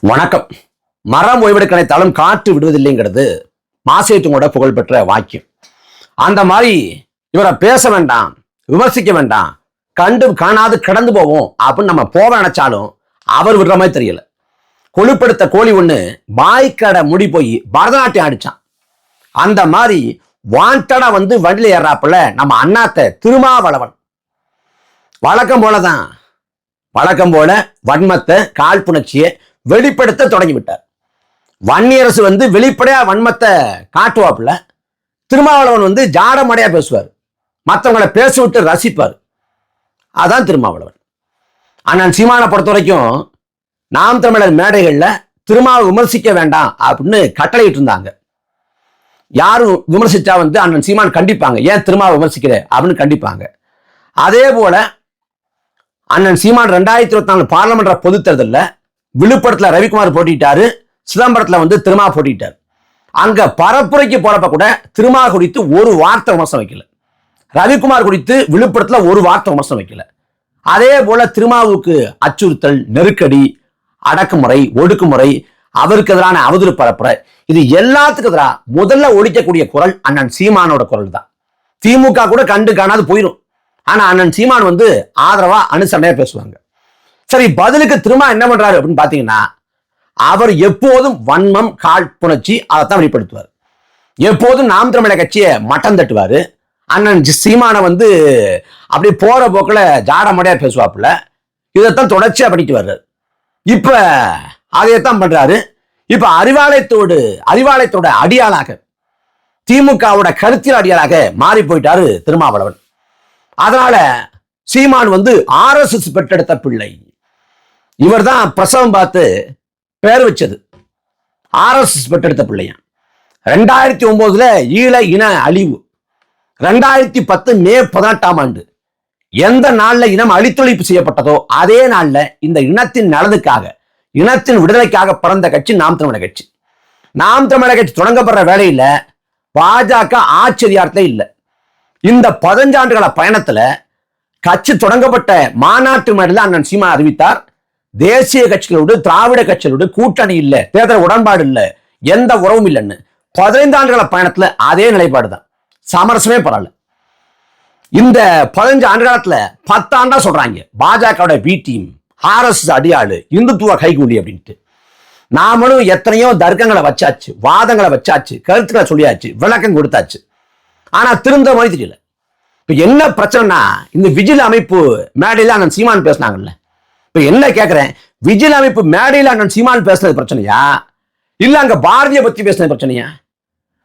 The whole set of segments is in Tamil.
வணக்கம். மரம் ஓய்வெடுக்க நினைத்தாலும் காற்று விடுவதில்லைங்கிறது மாசேட்டுங்களோட புகழ்பெற்ற வாக்கியம். அந்த மாதிரி இவரை பேச வேண்டாம் விமர்சிக்க வேண்டாம் கண்டு காணாது கடந்து போவோம் அப்படின்னு நம்ம போக நினைச்சாலும் அவர் விடுற மாதிரி தெரியல. கொழுப்படுத்த கோழி ஒண்ணு பாய்க்கடை முடி போய் பரதநாட்டியம் ஆடிச்சான். அந்த மாதிரி வாண்டடா வந்து வண்டியில் ஏறாப்புல நம்ம அண்ணாத்த திருமாவளவன். வழக்கம் போலதான். வழக்கம் போல வன்மத்தை காழ்ப்புணர்ச்சியை வெளிப்படுத்த தொடங்கி விட்டார் வன்னியரசு வந்து வெளிப்படையா வன்மத்தை காட்டுவாப்புல. திருமாவளவன் வந்து ஜாடமடையா பேசுவார். மற்றவங்களை பேச விட்டு ரசிப்பார். அதான் திருமாவளவன். அண்ணன் சீமானை பொறுத்த வரைக்கும் நாம் தமிழர் மேடைகளில் திருமாவை விமர்சிக்க வேண்டாம் அப்படின்னு கட்டளையிட்டு இருந்தாங்க. யாரும் விமர்சித்தா வந்து அண்ணன் சீமான் கண்டிப்பாங்க. ஏன் திருமாவை விமர்சிக்கிற அப்படின்னு கண்டிப்பாங்க. அதே போல அண்ணன் சீமான் ரெண்டாயிரத்தி இருபத்தி நாலு பார்லமெண்ட் பொது தேர்தலில் விழுப்புரத்தில் ரவிக்குமார் போட்டிட்டாரு சிதம்பரத்தில் வந்து திருமா போட்டிட்டார் அங்கே பரப்புரைக்கு போகிறப்ப கூட திருமா குறித்து ஒரு வார்த்தை விமர்சனம் வைக்கல. ரவிக்குமார் குறித்து விழுப்புரத்தில் ஒரு வார்த்தை விமர்சனம் வைக்கல. அதே போல திருமாவுக்கு அச்சுறுத்தல் நெருக்கடி அடக்குமுறை ஒடுக்குமுறை அவருக்கு எதிரான அவதூறு பரப்புரை இது எல்லாத்துக்கும் எதிராக முதல்ல ஒழிக்கக்கூடிய குரல் அண்ணன் சீமானோட குரல் தான். திமுக கூட கண்டு காணாது போயிடும் ஆனா அண்ணன் சீமான் வந்து ஆதரவா அனுசரணையா பேசுவாங்க. சரி பதிலுக்கு திரும்ப என்ன பண்றாரு அப்படின்னு பாத்தீங்கன்னா அவர் எப்போதும் வன்மம் காழ்ப்புணர்ச்சி அதைத்தான் வெளிப்படுத்துவார். எப்போதும் நாம் தமிழக கட்சியை மட்டம் தட்டுவார். அண்ணன் ஜி- சீமானை வந்து அப்படியே போற போக்கில் ஜாடமடையா பேசுவாப்புல. இதைத்தான் தொடர்ச்சியாக பண்ணிட்டு வர்றாரு. இப்ப அதையத்தான் பண்றாரு. இப்ப அறிவாலயத்தோடு அறிவாலயத்தோட அடியாளாக திமுகவோட கருத்தியல் அடியாளாக மாறி போயிட்டாரு திருமாவளவன். அதனால சீமான் வந்து ஆர்எஸ்எஸ் பெற்றெடுத்த பிள்ளை. இவர்தான் பிரசவம் பார்த்து பேர் வச்சது. ஆர்எஸ்எஸ் பெற்றெடுத்த பிள்ளையான் ரெண்டாயிரத்தி ஒன்பதுல ஈழ இன அழிவு. ரெண்டாயிரத்தி பத்து மே பதினெட்டாம் ஆண்டு எந்த நாள்ல இனம் அழித்தொழிப்பு செய்யப்பட்டதோ அதே நாளில் இந்த இனத்தின் நலனுக்காக இனத்தின் விடுதலைக்காக பிறந்த கட்சி நாம் தமிழக கட்சி. நாம் தமிழக கட்சி தொடங்கப்படுற வேலையில பாஜக ஆச்சரியார்த்தே இல்லை. இந்த பதினஞ்சாண்டுகள பயணத்துல கட்சி தொடங்கப்பட்ட மாநாட்டு மேடையில் அண்ணன் சீமா அறிவித்தார். தேசிய கட்சிகளோடு திராவிட கட்சிகளோடு கூட்டணி இல்லை தேர்தல் உடன்பாடு இல்லை எந்த உறவும் இல்லைன்னு பதினைந்து ஆண்டுகள பயணத்துல அதே நிலைப்பாடு தான் சமரசமே பரவாயில்ல. இந்த பதினஞ்சு ஆண்டு காலத்துல பத்தாண்டா சொல்றாங்க பாஜகவோட பி டீம் ஆர்எஸ் அடியாளு இந்துத்துவ கைகூலி அப்படின்ட்டு. நாமளும் எத்தனையோ தர்க்கங்களை வச்சாச்சு வாதங்களை வச்சாச்சு கருத்துக்களை சொல்லியாச்சு விளக்கம் கொடுத்தாச்சு. ஆனா திருந்த மாதிரி தெரியல. இப்ப என்ன பிரச்சனைனா இந்த விஜில் அமைப்பு மேடையில அண்ணன் சீமான் பேசினாங்கல்ல இப்ப என்ன கேக்குறேன்? விஜில் அமைப்பு மேடையில் அண்ணன் சீமான் பேசுனது பிரச்சனையா? இல்ல அங்க பாரதிய பத்தி பேசுனது பிரச்சனையா?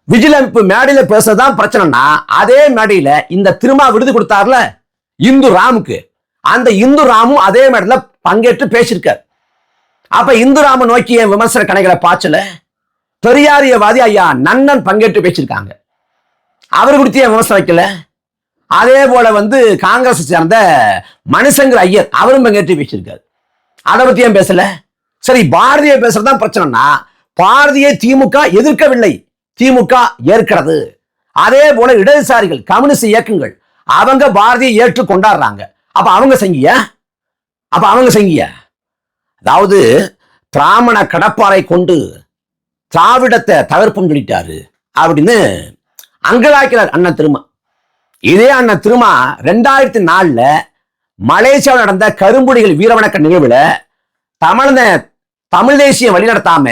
விஜில் அமைப்பு மேடையில பேசுறதுதான் பிரச்சனைனா அதே மேடையில இந்த திருமா விருது கொடுத்தார்ல இந்து ராமுக்கு. அந்த இந்து ராமும் அதே மேடையில பங்கேற்று பேசியிருக்கார். அப்ப இந்து ராம நோக்கிய விமர்சன கணைகளை பாய்ச்சல? பெரியாரியவாதி ஐயா நன்னன் பங்கேற்று பேசியிருக்காங்க. அவர் குறித்து ஏன் விமர்சனம் வைக்கல? அதே போல வந்து காங்கிரஸ் சேர்ந்த மனுஷங்கர் ஐயர் அவரும் பங்கேற்று பேசியிருக்காரு. அதை பத்தி ஏன் பேசல? சரி பாரதியை பேசுறதுதான் பிரச்சனைனா பாரதியை திமுக எதிர்க்கவில்லை. திமுக ஏற்கிறது. அதே போல இடதுசாரிகள் கம்யூனிஸ்ட் இயக்கங்கள் அவங்க பாரதியை ஏற்று கொண்டாடுறாங்க. அப்ப அவங்க செங்கிய அப்ப அவங்க செங்கிய அதாவது பிராமண கடப்பாறை கொண்டு திராவிடத்தை தவிர்ப்பும் சொல்லிட்டாரு அப்படின்னு அங்கலாக்கிறார் அண்ணன் திருமா. இதே அண்ணன் திருமா ரெண்டாயிரத்தி நாலுல மலேசியாவில் நடந்த கரும்புடிகள் வீரவணக்க நிகழ்வுல தமிழன தமிழ் தேசியம் வழிநடத்தாம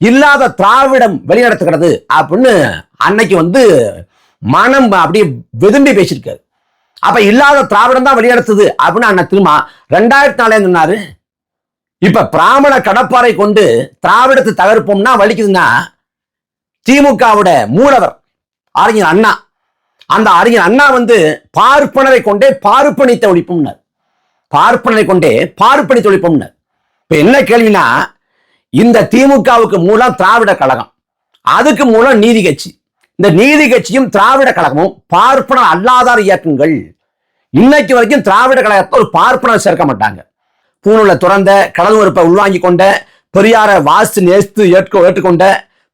இல்லாத திராவிடம் வழிநடத்துகிறது அப்படின்னு அன்னைக்கு வந்து மனம் அப்படியே விரும்பி பேசியிருக்காரு. அப்ப இல்லாத திராவிடம் தான் வழிநடத்துது அப்படின்னு அண்ணன் திருமா ரெண்டாயிரத்தி நாலே சொன்னாரு? இப்ப பிராமண கடப்பாறை கொண்டு திராவிடத்தை தகர்ப்போம்னா வலிக்குதுன்னா திமுகவோட மூலவர் அறிஞர் அண்ணா அந்த அறிஞர் அண்ணா வந்து பார்ப்பனரை கொண்டே பார்ப்பனித்த ஒழிப்பும்னார் பார்ப்பனரை கொண்டே பார்ப்பனித்த ஒழிப்பும்னார் இப்ப என்ன கேள்வினா இந்த திமுகவுக்கு மூலம் திராவிட கழகம் அதுக்கு மூலம் நீதி கட்சி. இந்த நீதி கட்சியும் திராவிட கழகமும் பார்ப்பன அல்லாதார் இயக்கங்கள். இன்னைக்கு வரைக்கும் திராவிட கழகத்தை ஒரு பார்ப்பனர் சேர்க்க மாட்டாங்க. பூணூலை துறந்த கடல் உறுப்பை உள்வாங்கி கொண்ட பெரியார வாசித்து நேசித்து ஏற்க ஏற்றுக்கொண்ட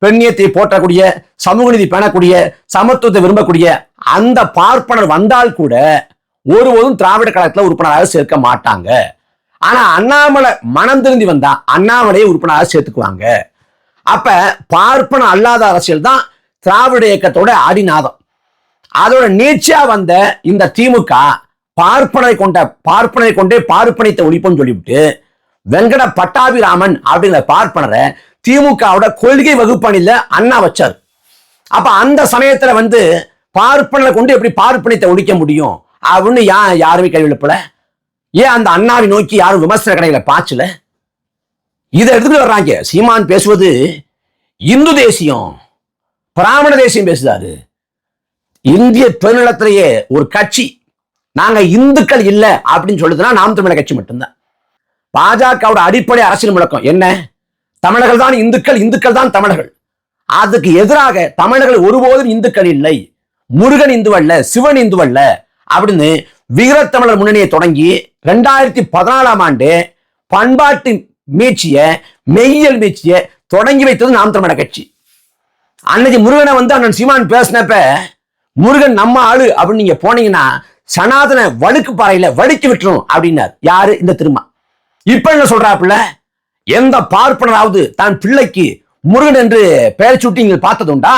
பெண்ணியத்தை போற்றக்கூடிய சமூக நீதி பேணக்கூடிய சமத்துவத்தை விரும்பக்கூடிய அந்த பார்ப்பனர் வந்தால் கூட ஒருபோதும் திராவிட கழகத்துல உறுப்பினராக சேர்க்க மாட்டாங்க. ஆனா அண்ணாமலை மனம் திருந்தி வந்தா அண்ணாமலையை உறுப்பினராக சேர்த்துக்குவாங்க. அப்ப பார்ப்பன அல்லாத அரசியல் தான் திராவிட இயக்கத்தோட அடிநாதம். அதோட நீட்சியா வந்த இந்த திமுக பார்ப்பனை கொண்ட பார்ப்பனை கொண்டே பார்ப்பனைத்த ஒழிப்புன்னு சொல்லிவிட்டு வெங்கட பட்டாபிராமன் அப்படிங்கிற பார்ப்பனரை திமுகவோட கொள்கை வகுப்பணியில அண்ணா வச்சார். அப்ப அந்த சமயத்துல வந்து பார்ப்பனரை கொண்டு எப்படி பார்ப்பனத்தை ஒழிக்க முடியும் அப்படின்னு யா யாருமே கேள்வி எழுப்பல. ஏன் அந்த அண்ணாவை நோக்கி யாரும் விமர்சன கடைகளை பாய்ச்சல? இதை எடுத்துட்டு வர்றாங்க. சீமான் பேசுவது இந்து தேசியம் பிராமண தேசியம் பேசுறாரு இந்திய பெருநிலத்திலேயே ஒரு கட்சி நாங்க இந்துக்கள் இல்லை அப்படின்னு சொல்லுதுன்னா நாம் தமிழர் கட்சி மட்டும்தான். பாஜகவோட அடிப்படை அரசியல் முழக்கம் என்ன? தமிழர்கள் தான் இந்துக்கள் இந்துக்கள் தான் தமிழர்கள். அதுக்கு எதிராக தமிழர்கள் ஒருபோதும் இந்துக்கள் இல்லை. முருகன் இந்து அல்ல சிவன் இந்து அல்ல. அப்படின்னு வீரத்தமிழர் முன்னணியை தொடங்கி ரெண்டாயிரத்தி பதினாலாம் ஆண்டு பண்பாட்டு மீட்சிய மெய்யல் மீட்சிய தொடங்கி வைத்தது நாம் தமிழர் கட்சி. அன்னைக்கு முருகனை வந்து அண்ணன் சீமான் பேசினப்ப முருகன் நம்ம ஆளு அப்படின்னு நீங்க போனீங்கன்னா சனாதன வழுக்கு பாறையில வழுக்கி விட்டுரும் அப்படின்னார். யாரு? இந்த திருமா. இப்ப என்ன சொல்றாப்புல? எந்த பார்ப்பனராவது தான் பிள்ளைக்கு முருகன் என்று பெயர் சுட்டி நீங்கள் பார்த்ததுண்டா?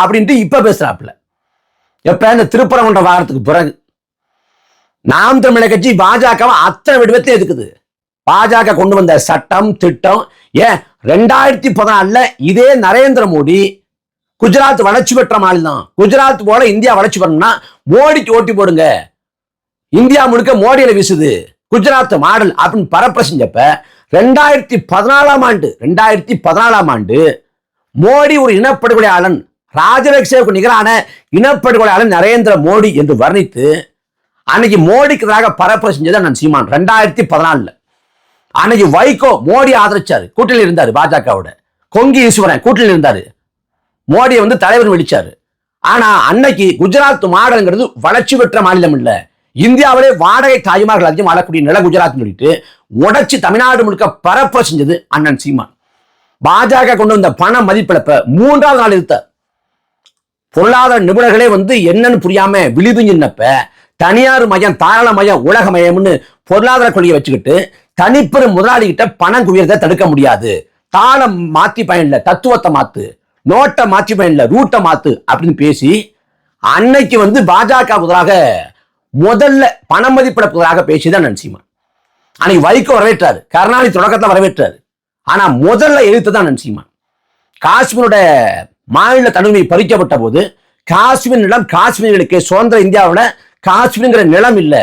அப்படின்ட்டு இப்ப பேசுறாப்புல. எப்ப? இந்த திருப்பரங்குன்ற வாரத்துக்கு பிறகு. நாம் தமிழர் கட்சி பாஜகவை அத்தனை விடுவத்தை எதுக்குது? பாஜக கொண்டு வந்த சட்டம் திட்டம் ஏன்? ரெண்டாயிரத்தி பதினாலுல இதே நரேந்திர மோடி குஜராத் வளர்ச்சி பெற்ற மாநிலம் குஜராத் போல இந்தியா வளர்ச்சி பெறணும்னா மோடிக்கு ஓட்டி போடுங்க. இந்தியா முழுக்க மோடியில வீசுது. குஜராத் மாடல் அப்படின்னு பரப்ப செஞ்சப்ப ரெண்டாயிரத்தி பதினாலாம் ஆண்டு ரெண்டாயிரத்தி பதினாலாம் ஆண்டு மோடி ஒரு இனப்படுகொலையாளன் ராஜபக்சேவுக்கு நிகரான இனப்படுகொலையாளன் நரேந்திர மோடி என்று வர்ணித்து அன்னைக்கு மோடிக்கு எதிராக பரப்புரை செஞ்சது நான் சீமான் ரெண்டாயிரத்தி பதினாலுல. அன்னைக்கு வைகோ மோடி ஆதரிச்சாரு கூட்டணியில் இருந்தார் பாஜகவோட. கொங்கி ஈஸ்வரன் கூட்டணியில் இருந்தார். மோடியை வந்து தலைவர் வெடிச்சாரு. ஆனா அன்னைக்கு குஜராத் மாடல்ங்கிறது வளர்ச்சி பெற்ற மாநிலம் இல்லை இந்தியாவிலே வாடகை தாய்மார்கள் அதிகம் வாழக்கூடிய நில குஜராத்னு சொல்லிட்டு உடைச்சு தமிழ்நாடு முழுக்க பரப்ப செஞ்சது அண்ணன் சீமான். பாஜக கொண்டு வந்த பண மதிப்பிழப்ப மூன்றாவது நாள் இருத்த பொருளாதார நிபுணர்களே வந்து என்னன்னு புரியாம விழிதுங்கினப்ப தனியார் மயம் தாராள மயம் உலக மயம்னு பொருளாதார கொள்கையை வச்சுக்கிட்டு தனிப்பெரும் முதலாளிகிட்ட பணம் குவியறதை தடுக்க முடியாது. தாளம் மாத்தி பயன்ல தத்துவத்தை மாத்து நோட்டை மாற்றி பயன்ல ரூட்டை மாத்து அப்படின்னு பேசி அன்னைக்கு வந்து பாஜக எதிராக முதல்ல பண மதிப்பிடப்பதாக பேசிதான் நன்சிமா அன்னைக்கு வைகோ வரவேற்றாரு. கருணாநிதி தொடக்கத்தில் வரவேற்றாரு. ஆனால் முதல்ல எழுத்து தான் நன்சிமா காஷ்மீரோட மாநில தனிமை பறிக்கப்பட்ட போது காஷ்மீர் நிலம் காஷ்மீர்களுக்கு சுதந்திர இந்தியாவில் காஷ்மீருங்கிற நிலம் இல்லை.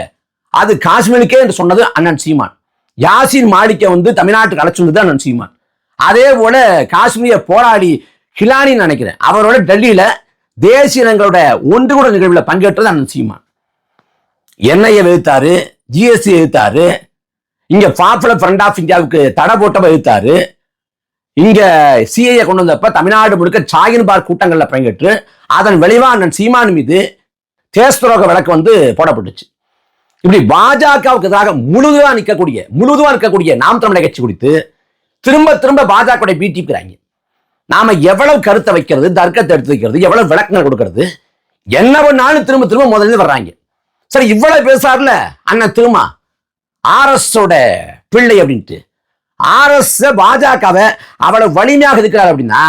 அது காஷ்மீருக்கே என்று சொன்னது அண்ணன் சீமான் யாசின் மாலிக்கை வந்து தமிழ்நாட்டுக்கு அழைச்சு வந்தது அண்ணன் சீமான் அதே போல காஷ்மீரை போராடி ஹிலானின்னு நினைக்கிறேன். அவரோட டெல்லியில தேசிய இனங்களோட ஒன்று கூட நிகழ்வில் பங்கேற்றது அண்ணன் சீமான் என்ஐஏ எதிர்த்தாரு ஜிஎஸ்டி எதிர்த்தாரு இங்க பாப்புலர் ஃப்ரண்ட் ஆஃப் இந்தியாவுக்கு தடை போட்டவ எதிர்த்தாரு இங்க சிஐஏ கொண்டு வந்தப்ப தமிழ்நாடு முழுக்க சாயின் பார் கூட்டங்கள்ல பங்கேற்று அதன் விளைவா அண்ணன் சீமான் மீது தேசத்துரோக வழக்கு வந்து போடப்பட்டுச்சு. இப்படி பாஜகவுக்கு எதிராக முழுதுவா நிற்கக்கூடிய முழுதுவா இருக்கக்கூடிய நாம் தமிழக கட்சி குறித்து திரும்ப திரும்ப பாஜக பீட்டிக்கிறாங்க நாம எவ்வளவு கருத்தை வைக்கிறது தர்க்கத்தை எடுத்து வைக்கிறது எவ்வளவு விளக்கங்கள் கொடுக்கறது என்ன பண்ணாலும் திரும்ப திரும்ப முதல்ல வர்றாங்க. சரி இவ்வளவு பேசாருல? அண்ணன் திருமா ஆர்எஸ் பிள்ளை அப்படின்ட்டு. ஆர்எஸ் பாஜகவை அவ்வளவு வலிமையாக இருக்கிறார் அப்படின்னா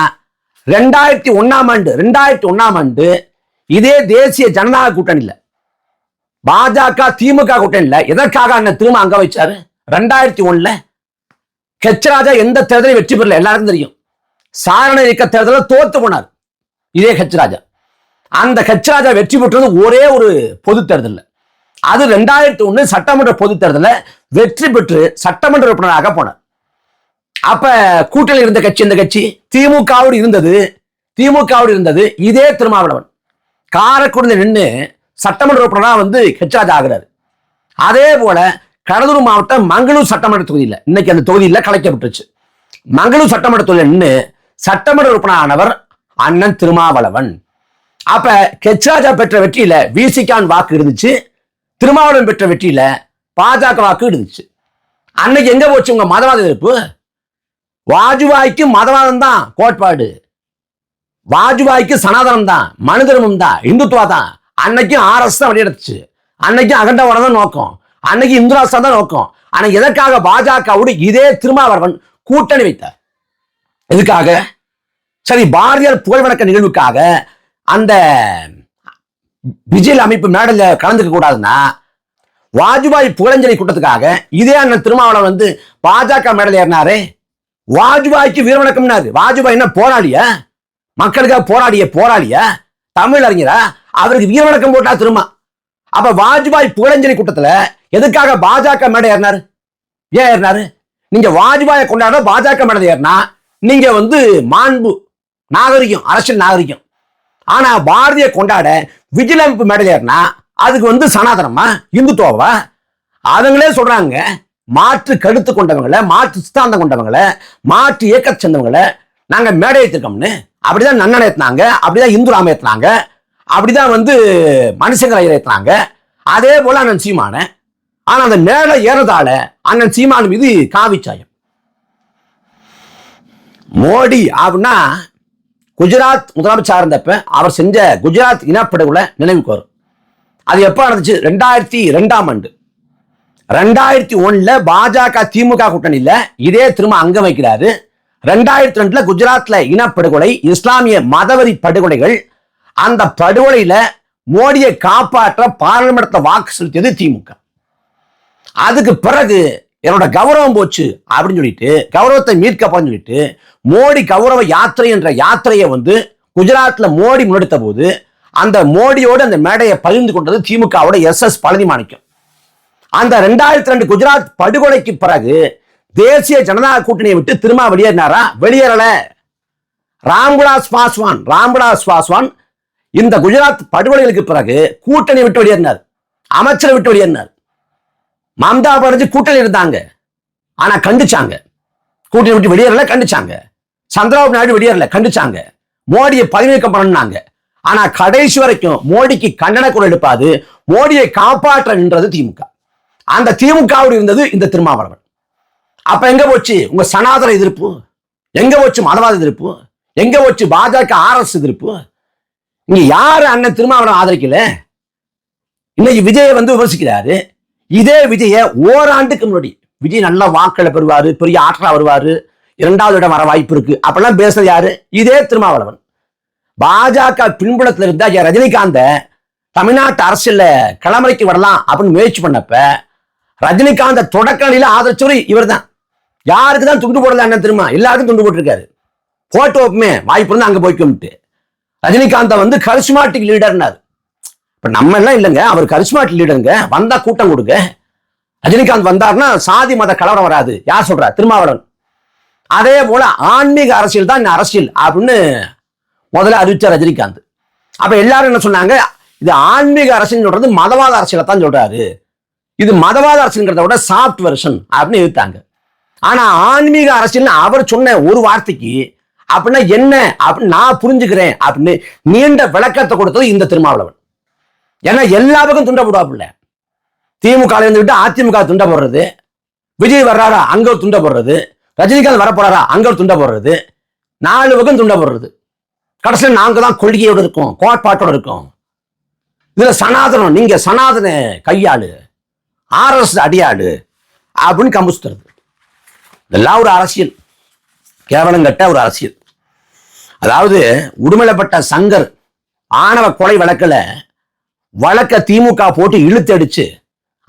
ரெண்டாயிரத்தி ஒன்னாம் ஆண்டு ரெண்டாயிரத்தி ஒன்னாம் ஆண்டு இதே தேசிய ஜனநாயக கூட்டணியில் பாஜக திமுக கூட்டணியில் எதற்காக அண்ணன் திரும்ப அங்க வச்சாரு? ரெண்டாயிரத்தி ஒண்ணுல ஹெச்ராஜா எந்த தேர்தலையும் வெற்றி பெறல எல்லாருக்கும் தெரியும். சாரண இயக்க தேர்தலில் தோத்து போனார். இதே ஹெச்ராஜா அந்த ஹெச்ராஜா வெற்றி பெற்றது ஒரே ஒரு பொது தேர்தலில். அது ரெண்டாயிரத்தி ஒன்று சட்டமன்ற பொது தேர்தலில் வெற்றி பெற்று சட்டமன்ற உறுப்பினராக போனார். அப்ப கூட்டணியில் இருந்த கட்சி இந்த கட்சி? திமுகவோடு இருந்தது. திமுகவோடு இருந்தது இதே திருமாவளவன். காரைக்குடியில் நின்று சட்டமன்ற உறுப்பினராக வந்து ஹெச்ராஜா ஆகிறாரு. அதே போல கடலூர் மாவட்டம் மங்களூர் சட்டமன்ற தொகுதியில் இன்னைக்கு அந்த தொகுதியில் கலைக்கப்பட்டுருச்சு. மங்களூர் சட்டமன்ற தொகுதியில் நின்று சட்டமன்ற உறுப்பினரானவர் அண்ணன் திருமாவளவன். அப்ப ஹெச்ராஜா பெற்ற வெற்றியில விசிகான் வாக்கு இருந்துச்சு. திருமாவளவன் பெற்ற வெற்றியில பாஜக வாக்கு இருந்துச்சு அன்னைக்கு எங்க போச்சு உங்க மதவாத எதிர்ப்பு? வாஜ்பாய்க்கு மதவாதம் தான் கோட்பாடு. வாஜ்பாய்க்கு சனாதனம் தான் மனு தர்மம் தான் இந்துத்துவா தான் அன்னைக்கும் ஆர்எஸ் தான் வெளியெடுத்துச்சு அன்னைக்கும் அகண்டவாடம் தான் நோக்கம். அன்னைக்கு இந்துராஷ்டிரம் தான் நோக்கம். ஆனா எதற்காக பாஜகவோடு இதே திருமாவளவன் கூட்டணி வைத்தார்? எதுக்காக? சரி பாரதியார் புகழ்வணக்க நிகழ்வுக்காக அந்த விஜய் அமைப்பு மேடையில் கலந்துக்க கூடாதுன்னா வாஜ்பாய் புகழஞ்சலி கூட்டத்துக்காக இதே அண்ணன் திருமாவளவன் வந்து பாஜக மேடல் ஏறினாரு. வாஜ்பாய்க்கு வீரவணக்கம்னாரு வாஜ்பாய் என்ன போராளியா? மக்களுக்காக போராடிய போராளியா? தமிழ் அறிஞரா? அவருக்கு வீரவணக்கம் போட்டா திரும்ப அப்ப வாஜ்பாய் புகழஞ்சலி கூட்டத்துல எதுக்காக பாஜக மேடை ஏறினாரு? ஏன் ஏறினாரு? நீங்க வாஜ்பாயை கொண்டாட பாஜக மேடை ஏறினா நீங்க வந்து மாண்பு நாகரிகம் அரசியல் நாகரிகம். ஆனா பாரதிய கொண்டாட விஜிலமைப்பு மேடையில் ஏறினா அதுக்கு வந்து சனாதனமா இந்துத்துவா அதுங்களே சொல்றாங்க மாற்று கருத்து கொண்டவங்களை மாற்று சித்தாந்தம் கொண்டவங்களை மாற்று இயக்க சேர்ந்தவங்களை நாங்க மேடை ஏற்றிருக்கோம்னு அப்படிதான் நன்னன் ஏத்தினாங்க அப்படிதான் இந்து ராம ஏத்தினாங்க அப்படிதான் வந்து மனுஷங்களை ஏற்றினாங்க அதே போல அண்ணன் சீமான. ஆனா அந்த மேடை ஏறதால அண்ணன் சீமான் மீது காவிச்சாயம் மோடி அப்படின்னா குஜராத் முதலமைச்சர் இருந்தப்ப அவர் செஞ்ச குஜராத் இனப்படுகொலை நினைவுக்கு வரும். அது எப்போ நடந்துச்சு? ரெண்டாயிரத்தி ரெண்டாம் ஆண்டு. ரெண்டாயிரத்தி ஒன்றில் பாஜக திமுக கூட்டணியில் இதே திரும்ப அங்கம் வைக்கிறாரு. ரெண்டாயிரத்தி ரெண்டில் குஜராத்தில் இனப்படுகொலை இஸ்லாமிய மதவெறி படுகொலைகள் அந்த படுகொலையில் மோடியை காப்பாற்ற பாராளுமன்றத்தை வாக்கு செலுத்தியது திமுக. அதுக்கு பிறகு என்னோட கௌரவம் போச்சு அப்படின்னு சொல்லிட்டு கௌரவத்தை மீட்கப்பான்னு சொல்லிட்டு மோடி கௌரவ யாத்திரை என்ற யாத்திரையை வந்து குஜராத்ல மோடி முன்னெடுத்த போது அந்த மோடியோடு அந்த மேடையை பகிர்ந்து கொண்டது திமுகவோட எஸ் எஸ் பழனி மாணிக்கம். அந்த ரெண்டாயிரத்தி ரெண்டு குஜராத் படுகொலைக்கு பிறகு தேசிய ஜனநாயக கூட்டணியை விட்டு திரும்ப வெளியேறினாரா? வெளியேறல. ராம்விலாஸ் பாஸ்வான் ராம்விலாஸ் பாஸ்வான் இந்த குஜராத் படுகொலைகளுக்கு பிறகு கூட்டணி விட்டு வெளியேறினார். அமைச்சரை விட்டு வெளியேறினார். மம்தா பானர்ஜி கூட்டணி இருந்தாங்க. ஆனா கண்டிச்சாங்க. கூட்டணி விட்டு வெளியேறல கண்டிச்சாங்க. சந்திரபாபு நாயுடு வெளியேறல கண்டிச்சாங்க. மோடியை பதவி பண்ணாங்க ஆனா கடைசி வரைக்கும் மோடிக்கு கண்டன குரல் எடுப்பாது மோடியை காப்பாற்ற நின்றது திமுக. அந்த திமுகவோடு இருந்தது இந்த திருமாவளவன். அப்ப எங்க போச்சு? உங்க சனாதன எதிர்ப்பு? எங்க போச்சு மதவாத எதிர்ப்பு? எங்க போச்சு பாஜக ஆர்எஸ் எதிர்ப்பு? இங்க யாரு அண்ணன் திருமாவளவன் ஆதரிக்கல? இன்னைக்கு விஜயை வந்து விமர்சிக்கிறாரு. இதே விஜய ஓராண்டுக்கு முன்னாடி விஜய் நல்ல வாக்களை பெறுவாரு பெரிய ஆற்றலா வருவாரு இரண்டாவது இடம் வர வாய்ப்பு இருக்கு. அப்பெல்லாம் பேசுறது யாரு? இதே திருமாவளவன். பாஜக பின்புலத்தில் இருந்த ரஜினிகாந்த தமிழ்நாட்டு அரசியல களமறைக்கு வரலாம் அப்படின்னு முயற்சி பண்ணப்ப ரஜினிகாந்த தொடக்க நிலையில ஆதரிச்சவர் இவர் தான் யாருக்கு தான் துண்டு போடல என்ன தெரியுமா எல்லாருக்கும் துண்டு போட்டிருக்காரு. போட்டோ வாய்ப்பு இருந்தா அங்க போய்க்கும்ட்டு ரஜினிகாந்த வந்து கரிஸ்மாட்டிக் லீடர்னாரு இப்போ நம்ம எல்லாம் இல்லைங்க. அவர் கரிஸ்மாட் லீடருங்க வந்தால் கூட்டம் கொடுங்க. ரஜினிகாந்த் வந்தாருன்னா சாதி மத கலவரம் வராது. யார் சொல்றா? திருமாவளவன். அதே போல ஆன்மீக அரசியல் தான் இந்த அரசியல் அப்படின்னு முதல்ல அறிவித்தார் ரஜினிகாந்த். அப்ப எல்லாரும் என்ன சொன்னாங்க? இது ஆன்மீக அரசியல் சொல்றது மதவாத அரசியலை தான் சொல்றாரு. இது மதவாத அரசியல்ங்கிறத விட சாஃப்ட் வெர்ஷன் அப்படின்னு எழுத்தாங்க ஆனா ஆன்மீக அரசியல் அவர் சொன்ன ஒரு வார்த்தைக்கு அப்படின்னா என்ன? அப்படின்னு நான் புரிஞ்சுக்கிறேன் அப்படின்னு நீண்ட விளக்கத்தை கொடுத்தது இந்த திருமாவளவன். ஏன்னா எல்லா பக்கம் துண்டை போடுவாப்புல திமுக இருந்துகிட்டு அதிமுக துண்டை போடுறது. விஜய் வர்றாரா அங்க ஒரு துண்டை போடுறது. ரஜினிகாந்த் வரப்போறாரா அங்க ஒரு துண்டை போடுறது. நாலு பக்கம் துண்டை போடுறது. கடைசியில் நாங்க தான் கொள்கையோட இருக்கோம் கோட்பாட்டோட இருக்கோம். இதுல சனாதனம் நீங்க சனாதன கையாளு ஆர்எஸ் அடியாடு அப்படின்னு கம்பிச்சுறது இதெல்லாம் ஒரு அரசியல். கேவலம் கட்ட ஒரு அரசியல். அதாவது உடுமலைப்பட்ட சங்கர் ஆணவ கொலை வழக்கில் வழக்க திமுக போட்டு இழுத்தடிச்சு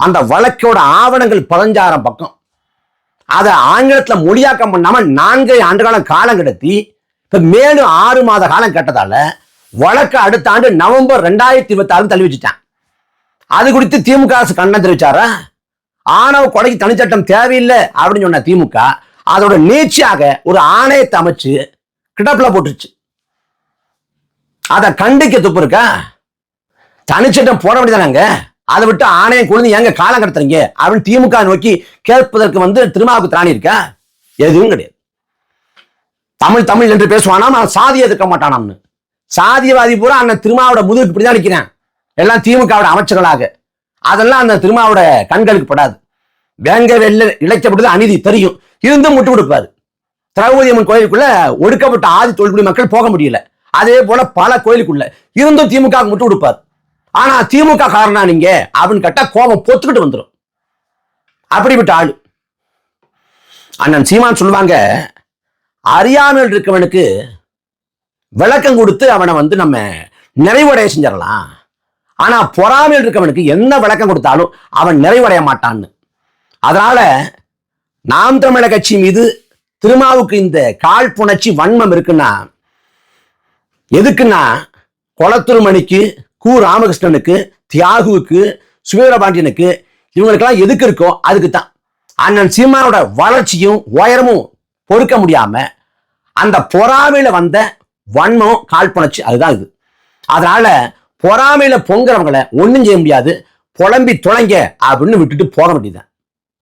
அந்த வழக்கோட ஆவணங்கள் பதினஞ்சாயிரம் பக்கம். அதை ஆங்கிலத்தில் மொழியாக்கம் பண்ணாம நான்கு ஆண்டு காலம் காலம் இப்போ மேலும் ஆறு மாத காலம் கட்டதால வழக்கு அடுத்த ஆண்டு நவம்பர் ரெண்டாயிரத்தி இருபத்தி ஆறு தள்ளி வச்சுட்டான். அது குறித்து திமுக அரசு கண்டனம் தெரிவிச்சாரா? ஆணவ கொலைக்கு தனிச்சட்டம் தேவையில்லை அப்படின்னு சொன்ன திமுக அதோட நீச்சியாக ஒரு ஆணையத்தை அமைச்சு கிடப்பில் போட்டுருச்சு. அதை கண்டிக்க துப்பு இருக்கா? தனிச்சட்டம் போட வேண்டியதானங்க அதை விட்டு ஆணையம் குழந்தை ஏங்க காலம் கடத்துறீங்க? அப்படின்னு திமுக நோக்கி கேட்பதற்கு வந்து திருமாவுக்கு திராணி இருக்கா? எதுவும் கிடையாது. தமிழ் தமிழ் என்று பேசுவானாம் அவன் சாதியை எதிர்க்க மாட்டானாம்னு. சாதியவாதி பூரா அண்ணன் திருமாவோட முதுகுக்கு இப்படிதான் நிற்கிறேன் எல்லாம் திமுகவோட அமைச்சர்களாக. அதெல்லாம் அந்த திருமாவோட கண்களுக்கு படாது. வேங்க வெள்ள இழைக்கப்பட்டது அநீதி தெரியும். இருந்தும் முட்டு கொடுப்பாரு. திரௌபதி அம்மன் கோயிலுக்குள்ள ஒடுக்கப்பட்ட ஆதி தொழில்குடி மக்கள் போக முடியல. அதே போல பல கோயிலுக்குள்ள இருந்தும் திமுக முட்டு கொடுப்பார். ஆனா திமுக காரணம் நீங்க? அப்படின்னு கேட்டா கோபம் பொத்துக்கிட்டு வந்துடும் அப்படிப்பட்ட ஆளு. அண்ணன் சீமான் சொல்லுவாங்க அறியாமல் இருக்கவனுக்கு விளக்கம் கொடுத்து அவனை வந்து நம்ம நிறைவடைய செஞ்சிடலாம். ஆனா பொறாமையில் இருக்கவனுக்கு என்ன விளக்கம் கொடுத்தாலும் அவன் நிறைவடைய மாட்டான்னு. அதனால நாம் தமிழக கட்சி மீது திருமாவுக்கு இந்த காழ்ப்புணர்ச்சி வன்மம் இருக்குன்னா எதுக்குன்னா குளத்துருமணிக்கு கு ராமகிருஷ்ணனுக்கு தியாகுவுக்கு சுவீரபாண்டியனுக்கு இவங்களுக்கெல்லாம் எதுக்கு இருக்கோ அதுக்கு தான் அண்ணன் சீமானோட வளர்ச்சியும் உயரமும் பொறுக்க முடியாம அந்த பொறாமையில வந்த வன்மம் காழ்ப்புணர்ச்சி அதுதான் இது. அதனால பொறாமையில பொங்குறவங்களை ஒன்றும் செய்ய முடியாது. புலம்பி தொலைங்க அப்படின்னு விட்டுட்டு போக வேண்டியதுதான்.